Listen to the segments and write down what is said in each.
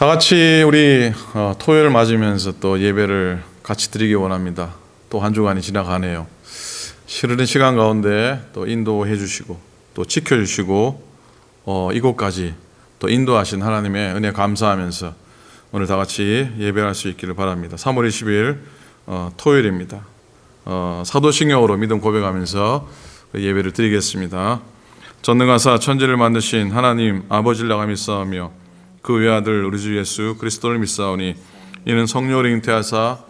그그다 같이 우리 어, 토요일 맞으면서 또 예배를 같이 드리기 원합니다. 또 한 주간이 지나가네요. 싫은 시간 가운데 또 인도해 주시고 또 지켜 주시고 어, 이곳까지 또 인도하신 하나님의 은혜 감사하면서 오늘 다 같이 예배할 수 있기를 바랍니다. 3월 20일 어, 토요일입니다. 어, 사도신경으로 믿음 고백하면서 그 예배를 드리겠습니다. 전능하사 천지를 만드신 하나님 아버지를 나가 믿사오며 그 외아들 우리 주 예수 그리스도를 믿사오니 이는 성령을 잉태하사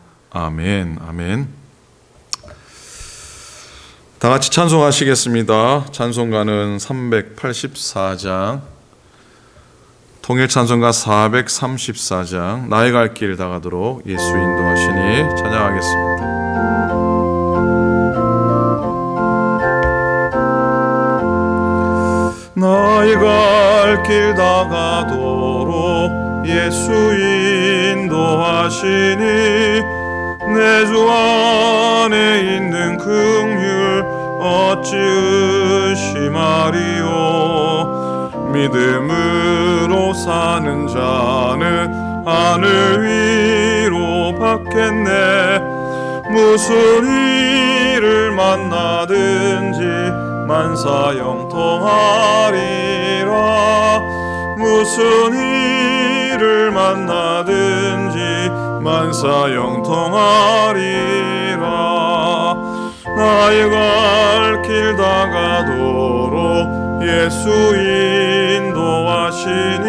아멘. 아멘. 다 같이 찬송하시겠습니다. 찬송가는 384장, 통일 찬송가 434장, 나의 갈 길 다가도록 예수 인도하시니 찬양하겠습니다. 나의 갈 길 다가도록 예수 인도하시니 내 주 안에 있는 긍휼 어찌 의심하리요? 믿음으로 사는 자는 하늘 위로 받겠네. 무슨 일을 만나든지 만사형통하리라. 무슨 일을 만나든지 만사형통하리라. 나의 갈길 다가도록 예수 인도하시니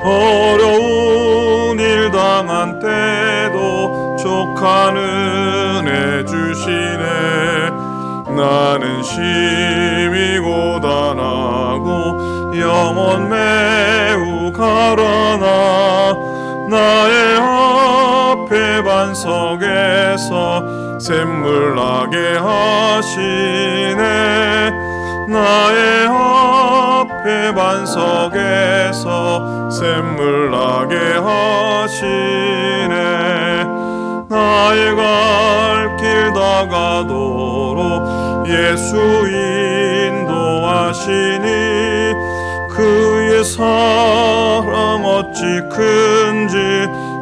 어려운 일 당한 때도 족한 은혜 주시네. 나는 심히 고단하고 영혼 매우 가라나 나의 앞에 반석에서 샘물 나게 하시네. 나의 앞에 반석에서 샘물 나게 하시네. 나의 갈 길 다가도록 예수 인도하시니 사랑 어찌 큰지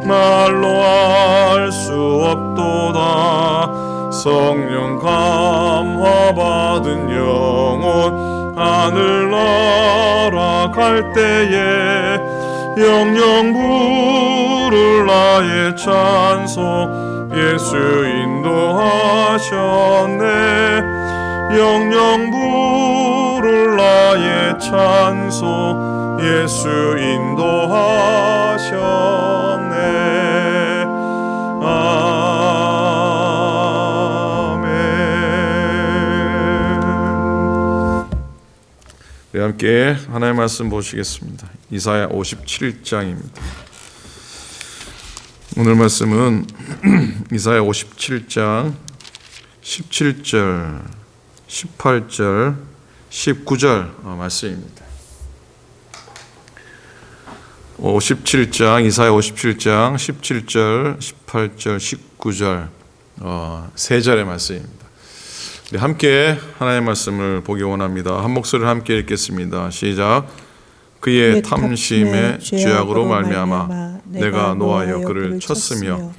말로 알 수 없도다. 성령 감화 받은 영혼 하늘 날아갈 때에 영영 부를 나의 찬송 예수 인도하셨네. 영영 부를 나의 찬송 예수 인도하셨네. 아멘. 우리 함께 하나님의 말씀 보시겠습니다. 이사야 57장입니다. 오늘 말씀은 이사야 57장 17절, 18절, 19절 어, 말씀입니다. 57장 이사야 57장 17절, 18절, 19절 어, 세 절의 말씀입니다. 우리 함께 하나님의 말씀을 보기 원합니다. 한 목소리를 함께 읽겠습니다. 시작. 그의 탐심의 죄악으로 말미암아 내가 노하여 그를 쳤으며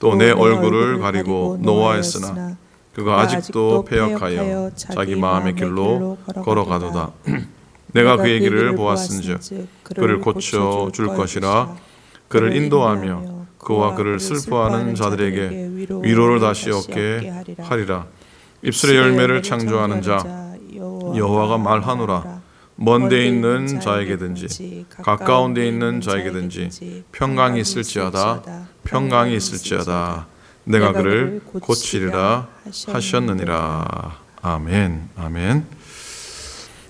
또 내 얼굴을 가리고 노하였으나 그가 아직도 패역하여 자기 마음의 길로 걸어가도다. 내가 그의 길을 보았은즉 그를 고쳐 줄 것이라. 그를 인도하며 그와 그를 슬퍼하는 자들에게 위로를 다시 얻게 하리라. 입술의 열매를 창조하는 자 여호와가 말하노라. 먼 데 있는 자에게든지 가까운 데 있는 자에게든지 평강이 있을지어다 평강이 있을지어다. 내가 그를 고치리라. 하셨느니라. 아멘. 아멘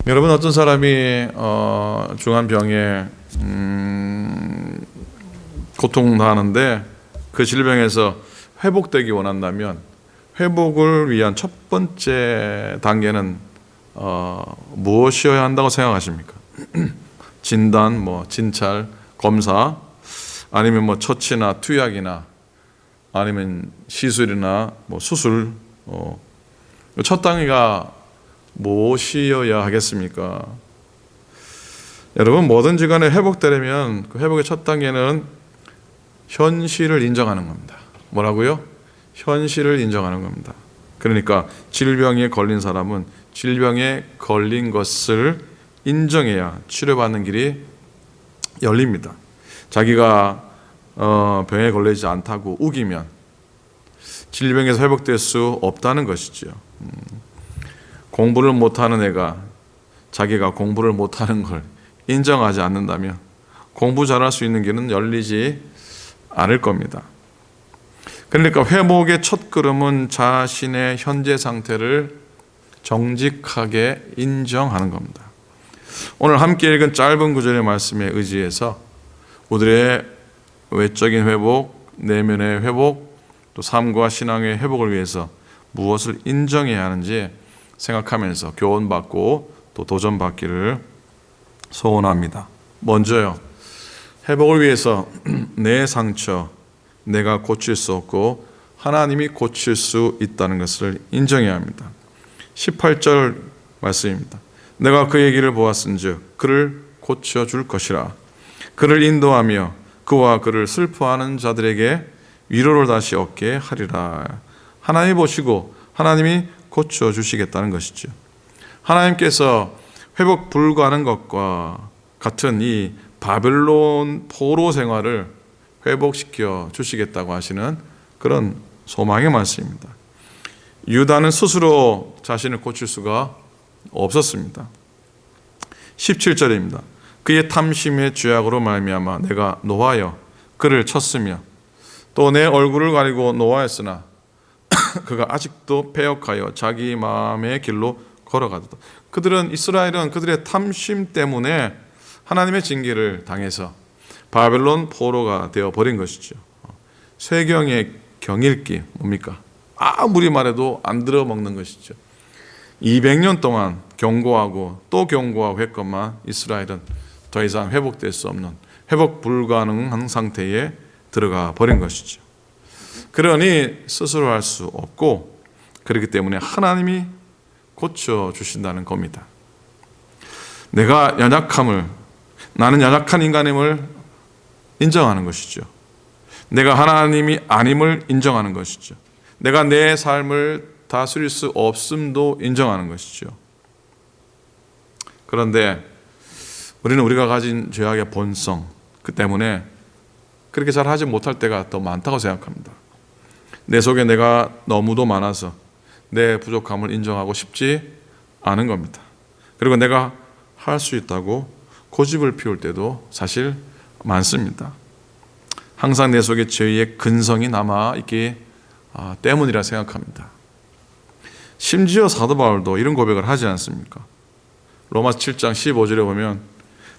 여러분 어떤 사람이 어, 중한 병에 음, 고통당하는데 그 질병에서 회복되기 원한다면 회복을 위한 첫 번째 단계는 어, 무엇이어야 한다고 생각하십니까? 진단, 뭐 진찰, 검사, 아니면 뭐 처치나 투약이나 아니면 시술이나 뭐 수술. 어, 첫 단계가 무엇이어야 하겠습니까? 여러분 뭐든지 간에 회복되려면 그 회복의 첫 단계는 현실을 인정하는 겁니다. 뭐라고요? 현실을 인정하는 겁니다. 그러니까 질병에 걸린 사람은 질병에 걸린 것을 인정해야 치료받는 길이 열립니다. 자기가 어, 병에 걸리지 않다고 우기면 질병에서 회복될 수 없다는 것이지요. 음, 공부를 못하는 애가 자기가 공부를 못하는 걸 인정하지 않는다면 공부 잘할 수 있는 길은 열리지 않을 겁니다. 그러니까 회복의 첫 걸음은 자신의 현재 상태를 정직하게 인정하는 겁니다. 오늘 함께 읽은 짧은 구절의 말씀에 의지해서 우리의 외적인 회복, 내면의 회복, 또 삶과 신앙의 회복을 위해서 무엇을 인정해야 하는지 생각하면서 교훈받고 또 도전받기를 소원합니다. 먼저요. 회복을 위해서 내 상처, 내가 고칠 수 없고 하나님이 고칠 수 있다는 것을 인정해야 합니다. 18절 말씀입니다. 내가 그 얘기를 보았은즉 그를 고쳐 줄 것이라. 그를 인도하며 그와 그를 슬퍼하는 자들에게 위로를 다시 얻게 하리라. 하나님 보시고 하나님이 고쳐 주시겠다는 것이죠. 하나님께서 회복 불가하는 것과 같은 이 바벨론 포로 생활을 회복시켜 주시겠다고 하시는 그런 소망의 말씀입니다. 유다는 스스로 자신을 고칠 수가 없었습니다. 17절입니다. 그의 탐심의 죄악으로 말미암아 내가 노하여 그를 쳤으며 또 내 얼굴을 가리고 노하였으나 그가 아직도 패역하여 자기 마음의 길로 걸어가도다. 그들은 이스라엘은 그들의 탐심 때문에 하나님의 징계를 당해서 바벨론 포로가 되어 버린 것이죠. 세경의 경일기 뭡니까? 아무리 말해도 안 들어먹는 것이죠. 200년 동안 경고하고 또 경고하고 했건만 이스라엘은 더 이상 회복될 수 없는 회복 불가능한 상태에 들어가 버린 것이죠. 그러니 스스로 할 수 없고 그렇기 때문에 하나님이 고쳐 주신다는 겁니다. 내가 연약함을 나는 연약한 인간임을 인정하는 것이죠. 내가 하나님이 아님을 인정하는 것이죠. 내가 내 삶을 다스릴 수 없음도 인정하는 것이죠. 그런데 우리는 우리가 가진 죄악의 본성 그 때문에 그렇게 잘 하지 못할 때가 더 많다고 생각합니다. 내 속에 내가 너무도 많아서 내 부족함을 인정하고 싶지 않은 겁니다. 그리고 내가 할 수 있다고 고집을 피울 때도 사실 많습니다. 항상 내 속에 죄의 근성이 남아 있기 아, 때문이라 생각합니다. 심지어 사도 바울도 이런 고백을 하지 않습니까? 로마서 7장 15절에 보면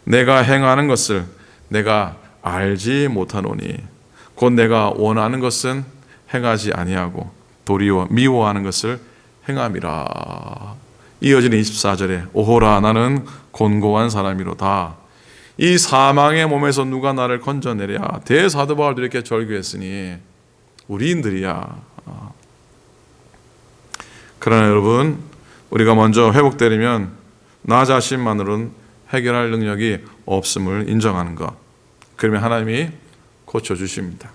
내가 행하는 것을 내가 알지 못하노니 곧 내가 원하는 것은 행하지 아니하고 도리어 미워하는 것을 행함이라. 이어지는 24절에 오호라 나는 곤고한 사람이로다. 이 사망의 몸에서 누가 나를 건져내랴. 대사도 바울도 이렇게 절규했으니 우리인들이야. 그러나 여러분, 우리가 먼저 회복되려면 나 자신만으로는 해결할 능력이 없음을 인정하는 것. 그러면 하나님이 고쳐주십니다.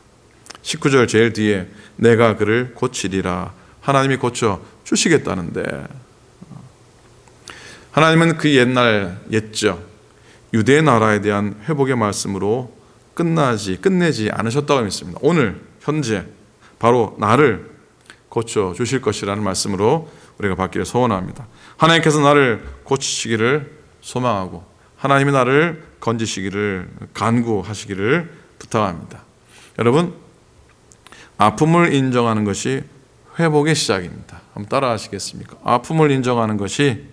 19절 제일 뒤에 내가 그를 고치리라. 하나님이 고쳐 주시겠다는데. 하나님은 그 옛날 옛적 유대 나라에 대한 회복의 말씀으로 끝나지 끝내지 않으셨다고 믿습니다. 오늘 현재 바로 나를 고쳐 주실 것이라는 말씀으로 우리가 받기를 소원합니다. 하나님께서 나를 고치시기를 소망하고 하나님이 나를 건지시기를 간구하시기를 부탁합니다. 여러분 아픔을 인정하는 것이 회복의 시작입니다. 한번 따라 하시겠습니까? 아픔을 인정하는 것이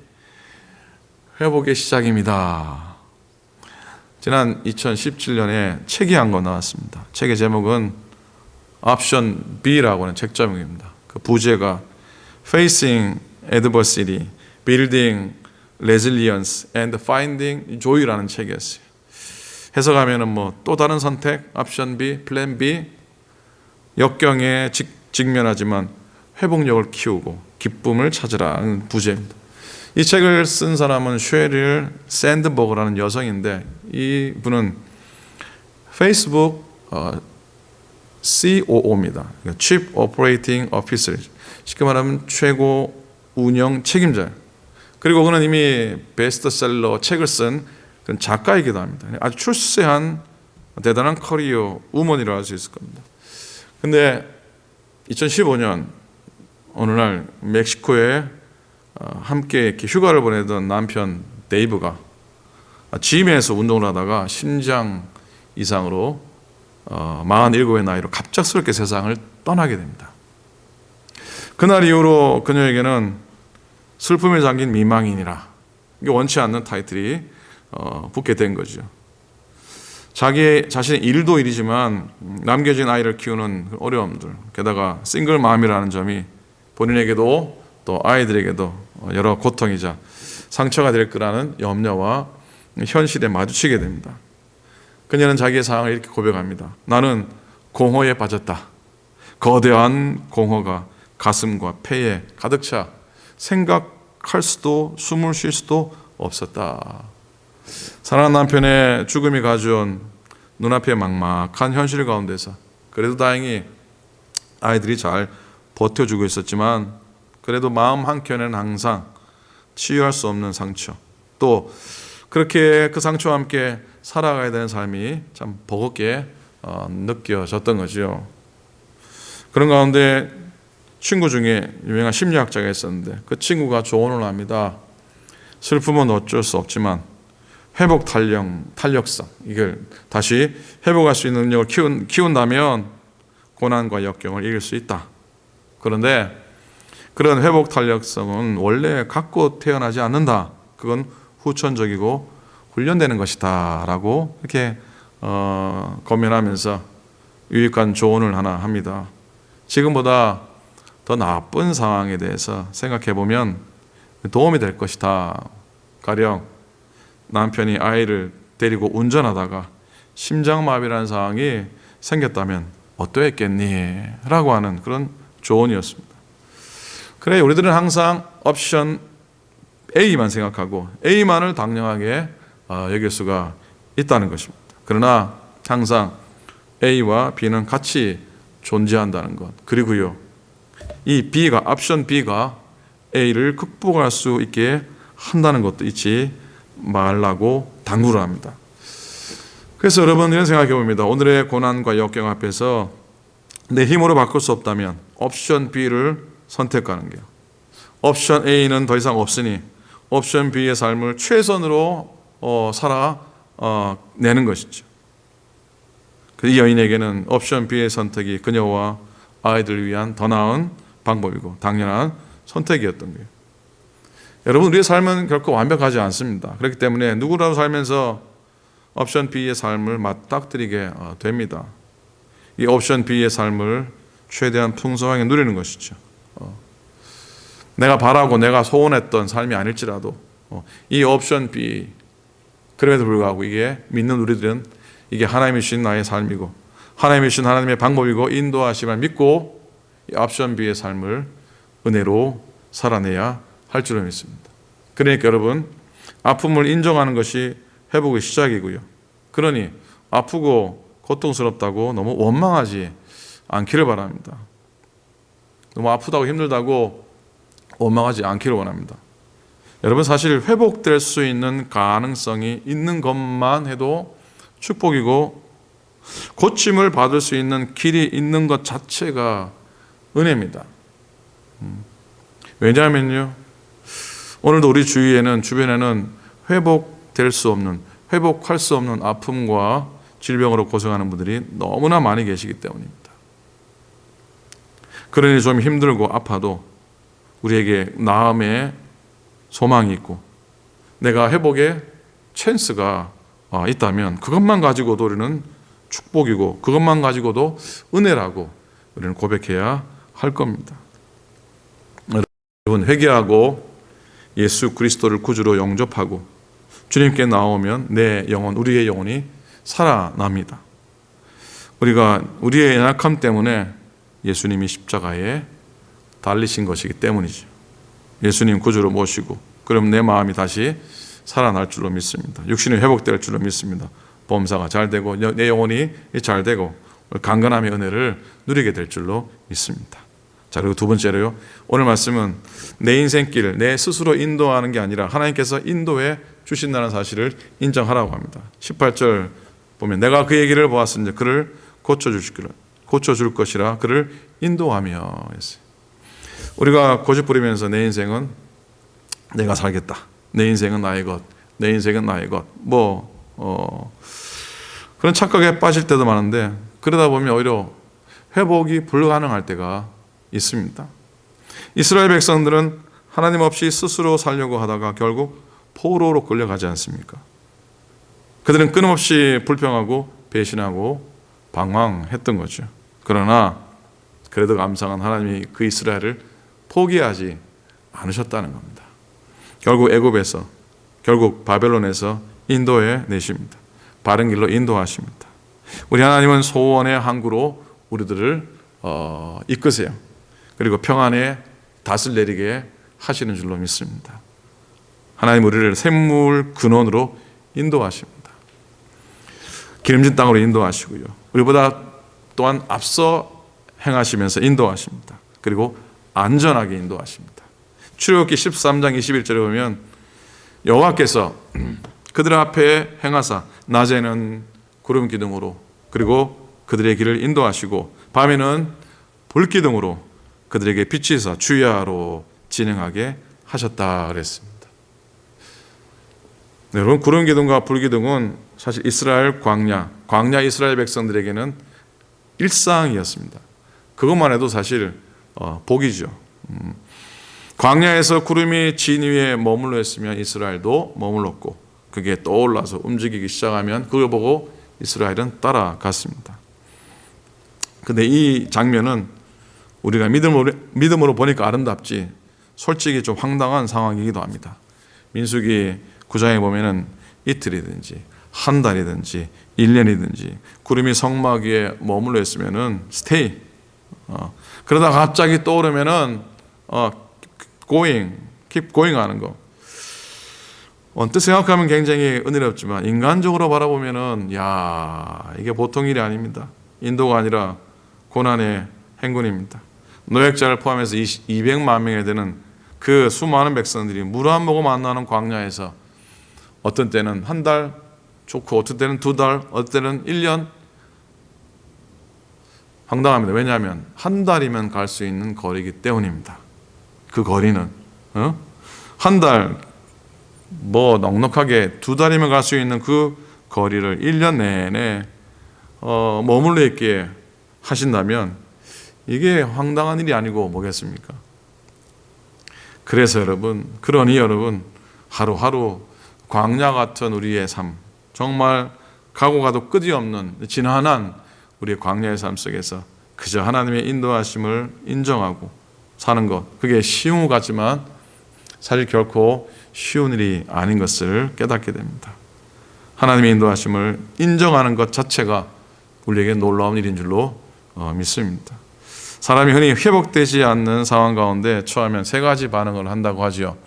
회복의 시작입니다. 지난 2017년에 책이 한 권 나왔습니다. 책의 제목은 옵션 B라고 하는 책 제목입니다. 그 부제가 Facing Adversity, Building Resilience and Finding Joy라는 책이었어요. 해석하면은 뭐 또 다른 선택, 옵션 B, 플랜 B, 역경에 직, 직면하지만 회복력을 키우고 기쁨을 찾으라는 부제입니다. 이 책을 쓴 사람은 쉐릴 샌드버그라는 여성인데 이 분은 페이스북 어, COO입니다. 그러니까 Chief Operating Officer. 쉽게 말하면 최고 운영 책임자. 그리고 그는 이미 베스트셀러 책을 쓴 작가이기도 합니다. 아주 출세한 대단한 커리어 우먼이라고 할 수 있을 겁니다. 근데 2015년 어느 날 멕시코에 어, 함께 이렇게 휴가를 보내던 남편 데이브가 짐에서 운동을 하다가 심장 이상으로 어, 47의 나이로 갑작스럽게 세상을 떠나게 됩니다. 그날 이후로 그녀에게는 슬픔에 잠긴 미망인이라 이게 원치 않는 타이틀이 어, 붙게 된 거죠. 자기 자신의 일도 일이지만 남겨진 아이를 키우는 그 어려움들, 게다가 싱글 맘이라는 점이 본인에게도 또 아이들에게도 여러 고통이자 상처가 될 거라는 염려와 현실에 마주치게 됩니다. 그녀는 자기의 상황을 이렇게 고백합니다. 나는 공허에 빠졌다. 거대한 공허가 가슴과 폐에 가득 차 생각할 수도 숨을 쉴 수도 없었다. 사랑하는 남편의 죽음이 가져온 눈앞의 막막한 현실 가운데서 그래도 다행히 아이들이 잘 버텨주고 있었지만 그래도 마음 한켠에는 항상 치유할 수 없는 상처 또 그렇게 그 상처와 함께 살아가야 되는 삶이 참 버겁게 어, 느껴졌던 거죠. 그런 가운데 친구 중에 유명한 심리학자가 있었는데 그 친구가 조언을 합니다. 슬픔은 어쩔 수 없지만 회복 탄력, 탄력성 이걸 다시 회복할 수 있는 능력을 키운, 키운다면 고난과 역경을 이길 수 있다. 그런데 그런 회복 탄력성은 원래 갖고 태어나지 않는다. 그건 후천적이고 훈련되는 것이다라고 이렇게 어, 검면하면서 유익한 조언을 하나 합니다. 지금보다 더 나쁜 상황에 대해서 생각해 보면 도움이 될 것이다. 가령 남편이 아이를 데리고 운전하다가 심장마비라는 상황이 생겼다면 어떠했겠니? 라고 하는 그런 조언이었습니다. 그래 우리들은 항상 옵션 A만 생각하고 A만을 당연하게 어, 여길 수가 있다는 것입니다. 그러나 항상 A와 B는 같이 존재한다는 것. 그리고요. 이 B가 옵션 B가 A를 극복할 수 있게 한다는 것도 잊지 말라고 당부를 합니다. 그래서 여러분 이런 생각해 봅니다. 오늘의 고난과 역경 앞에서 내 힘으로 바꿀 수 없다면 옵션 B를 선택하는 게요. 옵션 A는 더 이상 없으니 옵션 B의 삶을 최선으로 어, 살아 어, 내는 것이죠. 그 여인에게는 옵션 B의 선택이 그녀와 아이들을 위한 더 나은 방법이고 당연한 선택이었던 거예요. 여러분 우리의 삶은 결코 완벽하지 않습니다. 그렇기 때문에 누구라도 살면서 옵션 B의 삶을 맞닥뜨리게 어, 됩니다. 이 옵션 B의 삶을 최대한 풍성하게 누리는 것이죠. 어. 내가 바라고 내가 소원했던 삶이 아닐지라도 어, 이 옵션 B 그럼에도 불구하고 이게 믿는 우리들은 이게 하나님이 주신 나의 삶이고 하나님이 주신 하나님의 방법이고 인도하심을 믿고 이 옵션 B의 삶을 은혜로 살아내야 할 줄을 믿습니다. 그러니까 여러분 아픔을 인정하는 것이 회복의 시작이고요. 그러니 아프고 고통스럽다고 너무 원망하지 않기를 바랍니다. 너무 아프다고 힘들다고 원망하지 않기를 원합니다. 여러분 사실 회복될 수 있는 가능성이 있는 것만 해도 축복이고 고침을 받을 수 있는 길이 있는 것 자체가 은혜입니다. 음. 왜냐하면요. 오늘도 우리 주위에는 주변에는 회복될 수 없는 회복할 수 없는 아픔과 질병으로 고생하는 분들이 너무나 많이 계시기 때문입니다. 그러니 좀 힘들고 아파도 우리에게 나음의 소망이 있고 내가 회복의 찬스가 아, 있다면 그것만 가지고도 우리는 축복이고 그것만 가지고도 은혜라고 우리는 고백해야 할 겁니다. 여러분 회개하고 예수 그리스도를 구주로 영접하고 주님께 나오면 내 영혼, 우리의 영혼이 살아납니다. 우리가 우리의 연약함 때문에 예수님이 십자가에 달리신 것이기 때문이죠. 예수님 구주로 모시고 그럼 내 마음이 다시 살아날 줄로 믿습니다. 육신이 회복될 줄로 믿습니다. 범사가 잘 되고 내 영혼이 잘 되고 강건함의 은혜를 누리게 될 줄로 믿습니다. 자 그리고 두 번째로요. 오늘 말씀은 내 인생길 내 스스로 인도하는 게 아니라 하나님께서 인도해 주신다는 사실을 인정하라고 합니다. 18절 보면 내가 그의 길을 보았으니 그를 고쳐 주시기를 고쳐 줄 것이라 그를 인도하며 했어요. 우리가 고집 부리면서 내 인생은 내가 살겠다. 내 인생은 나의 것. 내 인생은 나의 것. 뭐 어, 그런 착각에 빠질 때도 많은데 그러다 보면 오히려 회복이 불가능할 때가 있습니다. 이스라엘 백성들은 하나님 없이 스스로 살려고 하다가 결국 포로로 끌려가지 않습니까? 그들은 끊임없이 불평하고 배신하고 방황했던 거죠. 그러나 그래도 감사한 하나님이 그 이스라엘을 포기하지 않으셨다는 겁니다. 결국 애굽에서 결국 바벨론에서 인도에 내십니다. 바른 길로 인도하십니다. 우리 하나님은 소원의 항구로 우리들을 어, 이끄세요. 그리고 평안의 닷을 내리게 하시는 줄로 믿습니다. 하나님 우리를 샘물 근원으로 인도하십니다. 기름진 땅으로 인도하시고요. 우리보다 또한 앞서 행하시면서 인도하십니다. 그리고 안전하게 인도하십니다. 출애굽기 13장 21절에 보면 여호와께서 그들 앞에 행하사 낮에는 구름 기둥으로 그리고 그들의 길을 인도하시고 밤에는 불 기둥으로 그들에게 빛이서 주야로 진행하게 하셨다 그랬습니다. 네, 여러분 구름 기둥과 불 기둥은 사실 이스라엘 광야, 광야 이스라엘 백성들에게는 일상이었습니다. 그것만 해도 사실 어, 복이죠. 음, 광야에서 구름이 진 위에 머물러 있으면 이스라엘도 머물렀고 그게 떠올라서 움직이기 시작하면 그걸 보고 이스라엘은 따라갔습니다. 근데 이 장면은 우리가 믿음으로, 믿음으로 보니까 아름답지 솔직히 좀 황당한 상황이기도 합니다. 민수기 9장에 보면은 이틀이든지 한 달이든지 1년이든지 구름이 성막 위에 머물러 있으면은 스테이 어, 그러다 갑자기 떠오르면은 어, going, keep going 하는 거. 언뜻 생각하면 굉장히 은혜롭지만 인간적으로 바라보면은 야 이게 보통 일이 아닙니다. 인도가 아니라 고난의 행군입니다. 노획자를 포함해서 200만 명에 되는 그 수많은 백성들이 물 한 모금 안 나는 광야에서 어떤 때는 한 달 좋고 어떤 때는 두 달, 어떤 때는 1년 황당합니다. 왜냐하면 한 달이면 갈 수 있는 거리이기 때문입니다. 그 거리는 어? 한 달, 뭐 넉넉하게 두 달이면 갈 수 있는 그 거리를 1년 내내 어, 머물러 있게 하신다면 이게 황당한 일이 아니고 뭐겠습니까? 그래서 여러분, 그러니 여러분 하루하루 광야 같은 우리의 삶, 정말 가고 가도 끝이 없는 지난한 우리의 광야의 삶 속에서 그저 하나님의 인도하심을 인정하고 사는 것, 그게 쉬운 것 같지만 사실 결코 쉬운 일이 아닌 것을 깨닫게 됩니다. 하나님의 인도하심을 인정하는 것 자체가 우리에게 놀라운 일인 줄로 어, 믿습니다. 사람이 흔히 회복되지 않는 상황 가운데 처하면 세 가지 반응을 한다고 하지요.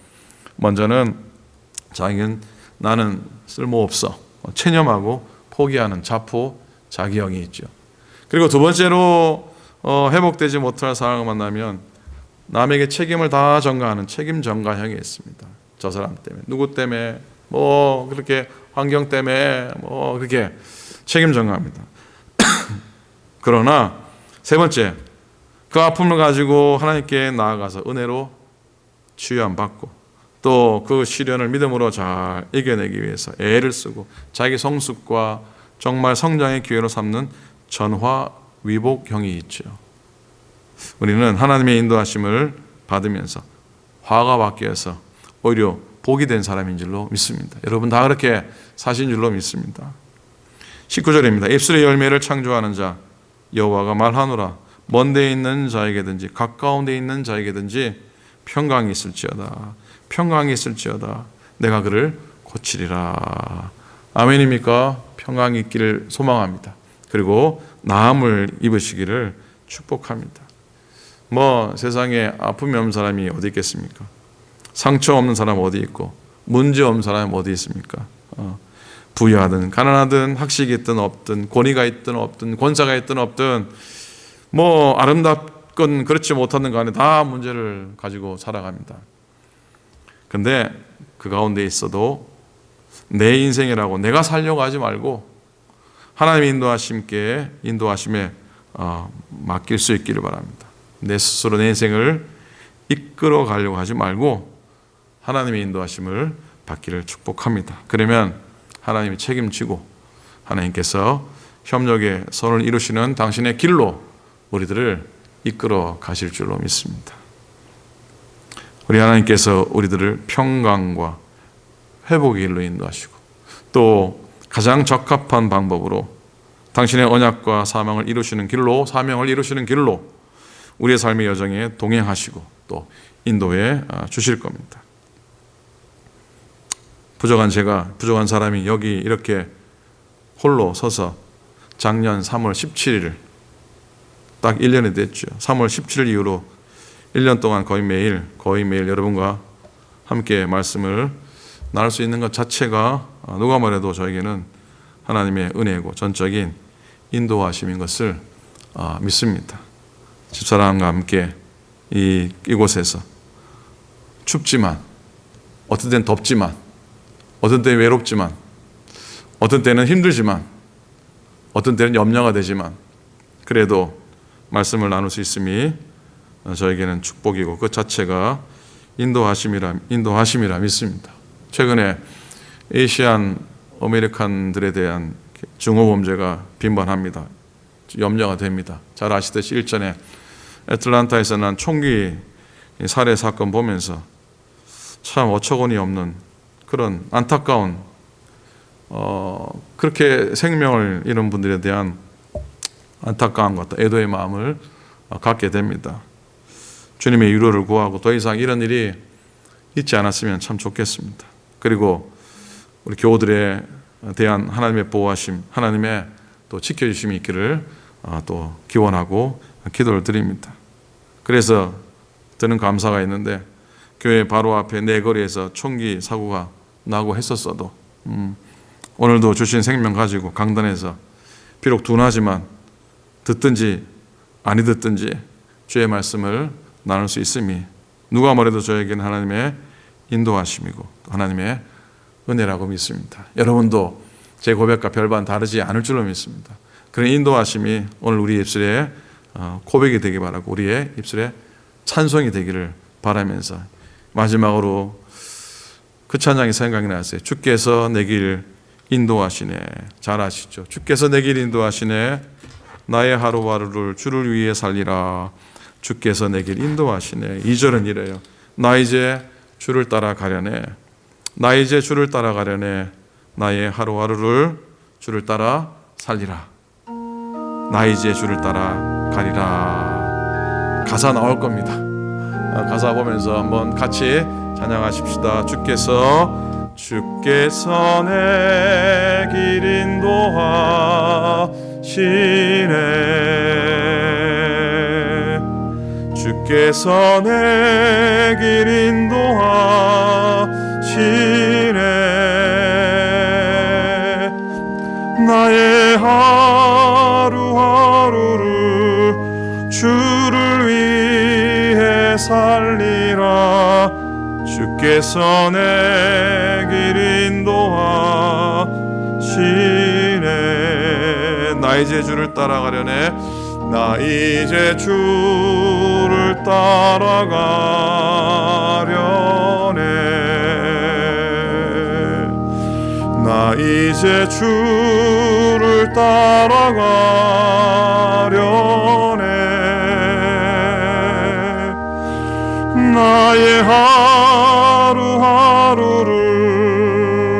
먼저는 자기는 나는 쓸모없어 체념하고 포기하는 자포 자기형이 있죠. 그리고 두 번째로 어, 회복되지 못할 상황을 만나면 남에게 책임을 다 전가하는 책임 전가형이 있습니다. 저 사람 때문에 누구 때문에 뭐 그렇게 환경 때문에 뭐 그렇게 책임 전가합니다. 그러나 세 번째, 그 아픔을 가지고 하나님께 나아가서 은혜로 치유함 받고 또 그 시련을 믿음으로 잘 이겨내기 위해서 애를 쓰고 자기 성숙과 정말 성장의 기회로 삼는 전화 위복형이 있죠. 우리는 하나님의 인도하심을 받으면서 화가 바뀌어서 오히려 복이 된 사람인 줄로 믿습니다. 여러분 다 그렇게 사신 줄로 믿습니다. 19절입니다. 입술의 열매를 창조하는 자 여호와가 말하노라 먼 데 있는 자에게든지 가까운 데 있는 자에게든지 평강이 있을지어다. 평강이 있을지어다. 내가 그를 고치리라. 아멘입니까? 평강이 있기를 소망합니다. 그리고 나음을 입으시기를 축복합니다. 뭐 세상에 아픔이 없는 사람이 어디 있겠습니까? 상처 없는 사람 어디 있고 문제 없는 사람 어디 있습니까? 어, 부유하든 가난하든 학식이 있든 없든 권위가 있든 없든 권사가 있든 없든 뭐 아름답건 그렇지 못하는 간에 다 문제를 가지고 살아갑니다. 근데 그 가운데 있어도 내 인생이라고 내가 살려고 하지 말고 하나님의 인도하심께 인도하심에 어, 맡길 수 있기를 바랍니다. 내 스스로 내 인생을 이끌어 가려고 하지 말고 하나님의 인도하심을 받기를 축복합니다. 그러면 하나님이 책임지고 하나님께서 협력의 선을 이루시는 당신의 길로 우리들을 이끌어 가실 줄로 믿습니다. 우리 하나님께서 우리들을 평강과 회복의 길로 인도하시고 또 가장 적합한 방법으로 당신의 언약과 사명을 이루시는 길로 사명을 이루시는 길로 우리의 삶의 여정에 동행하시고 또 인도해 주실 겁니다. 부족한 제가 부족한 사람이 여기 이렇게 홀로 서서 작년 3월 17일 딱 1년이 됐죠. 3월 17일 이후로 1년 동안 거의 매일 거의 매일 여러분과 함께 말씀을 나눌 수 있는 것 자체가 누가 말해도 저에게는 하나님의 은혜고 전적인 인도하심인 것을 아, 믿습니다. 집사람과 함께 이 이곳에서 춥지만 어떤 때는 덥지만 어떤 때는 외롭지만 어떤 때는 힘들지만 어떤 때는 염려가 되지만 그래도 말씀을 나눌 수 있음이 저에게는 축복이고 그 자체가 인도하심이라 인도하심이라 믿습니다. 최근에 에이시안 아메리칸들에 대한 중호 범죄가 빈번합니다. 염려가 됩니다. 잘 아시듯이 일전에 애틀란타에서 난 총기 살해 사건 보면서 참 어처구니 없는 그런 안타까운 어, 그렇게 생명을 잃은 분들에 대한 안타까운 것, 애도의 마음을 갖게 됩니다. 주님의 위로를 구하고 더 이상 이런 일이 있지 않았으면 참 좋겠습니다. 그리고 우리 교우들에 대한 하나님의 보호하심, 하나님의 또 지켜주심이 있기를 어, 또 기원하고 기도를 드립니다. 그래서 드는 감사가 있는데 교회 바로 앞에 내 거리에서 총기 사고가 나고 했었어도 음, 오늘도 주신 생명 가지고 강단에서 비록 둔하지만 듣든지 아니 듣든지 주의 말씀을 나눌 수 있음이 누가 말해도 저에게는 하나님의 인도하심이고 하나님의 은혜라고 믿습니다. 여러분도 제 고백과 별반 다르지 않을 줄로 믿습니다. 그런 인도하심이 오늘 우리 입술에 어, 고백이 되기 바라고 우리의 입술에 찬송이 되기를 바라면서 마지막으로 그 찬양이 생각이 났어요. 주께서 내 길 인도하시네. 잘 아시죠? 주께서 내 길 인도하시네. 나의 하루하루를 주를 위해 살리라. 주께서 내길 인도하시네. 2절은 이래요. 나 이제 주를 따라가려네. 나 이제 주를 따라가려네. 나의 하루하루를 주를 따라 살리라. 나 이제 주를 따라 가리라. 가사 나올 겁니다. 아, 가사 보면서 한번 같이 찬양하십시다. 주께서 주께서 내 길 인도하 시네. 주께서 내 길 인도하시네. 나의 하루하루를 주를 위해 살리라. 주께서 내 나의 제주를 따라가려네. 나 이제 주를 따라가려네. 나 이제 주를 따라가려네. 나의 하루하루를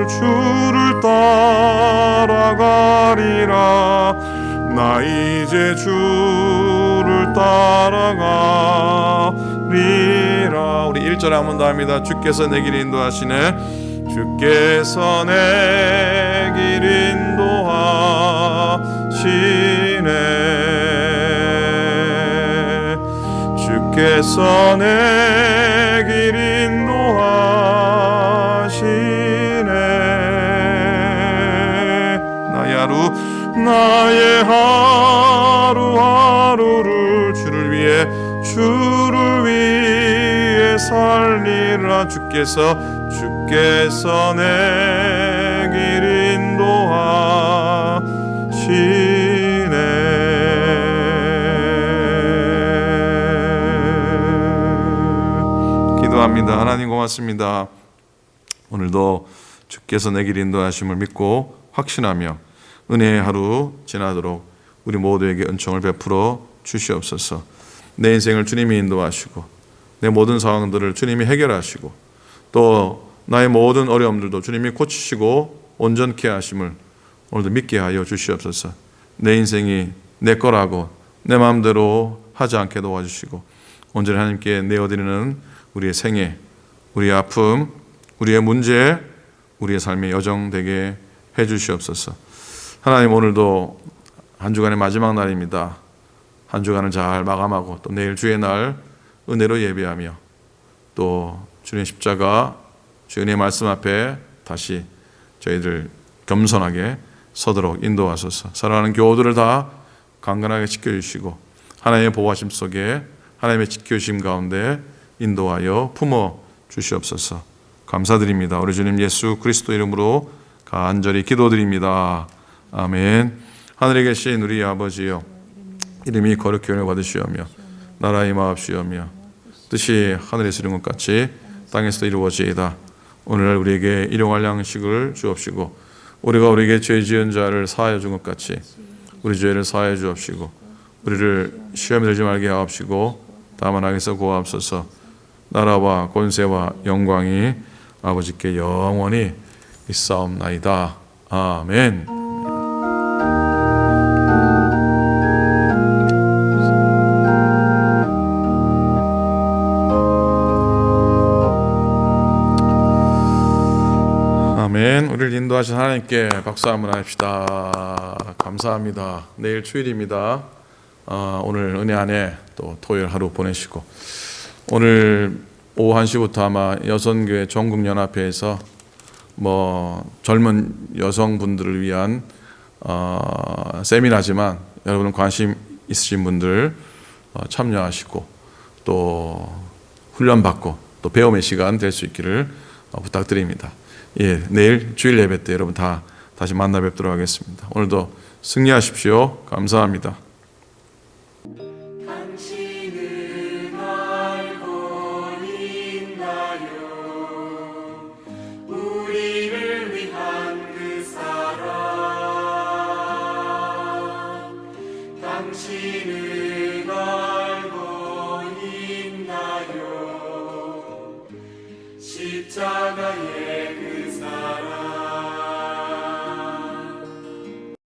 주를 따라가리라 나 이제 주를 따라가리라. 우리 1절에 한번 더 합니다. 주께서 내 길 인도하시네. 주께서 내 길 인도하시네. 주께서 내 나의 하루하루를 주를 위해 주를 위해 살리라. 주께서 주께서 내 길 인도하시네. 기도합니다. 하나님 고맙습니다. 오늘도 주께서 내 길 인도하심을 믿고 확신하며 은혜의 하루 지나도록 우리 모두에게 은총을 베풀어 주시옵소서. 내 인생을 주님이 인도하시고 내 모든 상황들을 주님이 해결하시고 또 나의 모든 어려움들도 주님이 고치시고 온전케 하심을 오늘도 믿게 하여 주시옵소서. 내 인생이 내 거라고 내 마음대로 하지 않게 도와주시고 온전히 하나님께 내어드리는 우리의 생애, 우리의 아픔, 우리의 문제, 우리의 삶의 여정 되게 해 주시옵소서. 하나님 오늘도 한 주간의 마지막 날입니다. 한 주간을 잘 마감하고 또 내일 주의 날 은혜로 예배하며 또 주님의 십자가 주의 말씀 앞에 다시 저희들 겸손하게 서도록 인도하소서. 사랑하는 교우들을 다 강건하게 지켜주시고 하나님의 보호하심 속에 하나님의 지켜주심 가운데 인도하여 품어 주시옵소서. 감사드립니다. 우리 주님 예수 그리스도 이름으로 간절히 기도드립니다. 아멘. 하늘에 계신 우리 아버지여 이름이 거룩히 여겨 받으시오며 나라의 마옵시오며 뜻이 하늘에서 이룬 것 같이 땅에서도 이루어지이다. 오늘 우리에게 일용할 양식을 주옵시고 우리가 우리에게 죄 지은 자를 사하여 준 것 같이 우리 죄를 사하여 주옵시고 우리를 시험에 들지 말게 하옵시고 다만 악에서 구하옵소서 나라와 권세와 영광이 아버지께 영원히 있사옵나이다. 아멘. 인도하신 하나님께 박수 한번 합시다. 감사합니다. 내일 주일입니다. 아, 오늘 은혜 안에 또 토요일 하루 보내시고 오늘 오후 1시부터 아마 여성교회 전국연합회에서 뭐 젊은 여성분들을 위한 어, 세미나지만 여러분 관심 있으신 분들 어, 참여하시고 또 훈련 받고 또 배움의 시간 될 수 있기를 어, 부탁드립니다. 예, 내일 주일 예배 때 여러분 다 다시 만나 뵙도록 하겠습니다. 오늘도 승리하십시오. 감사합니다.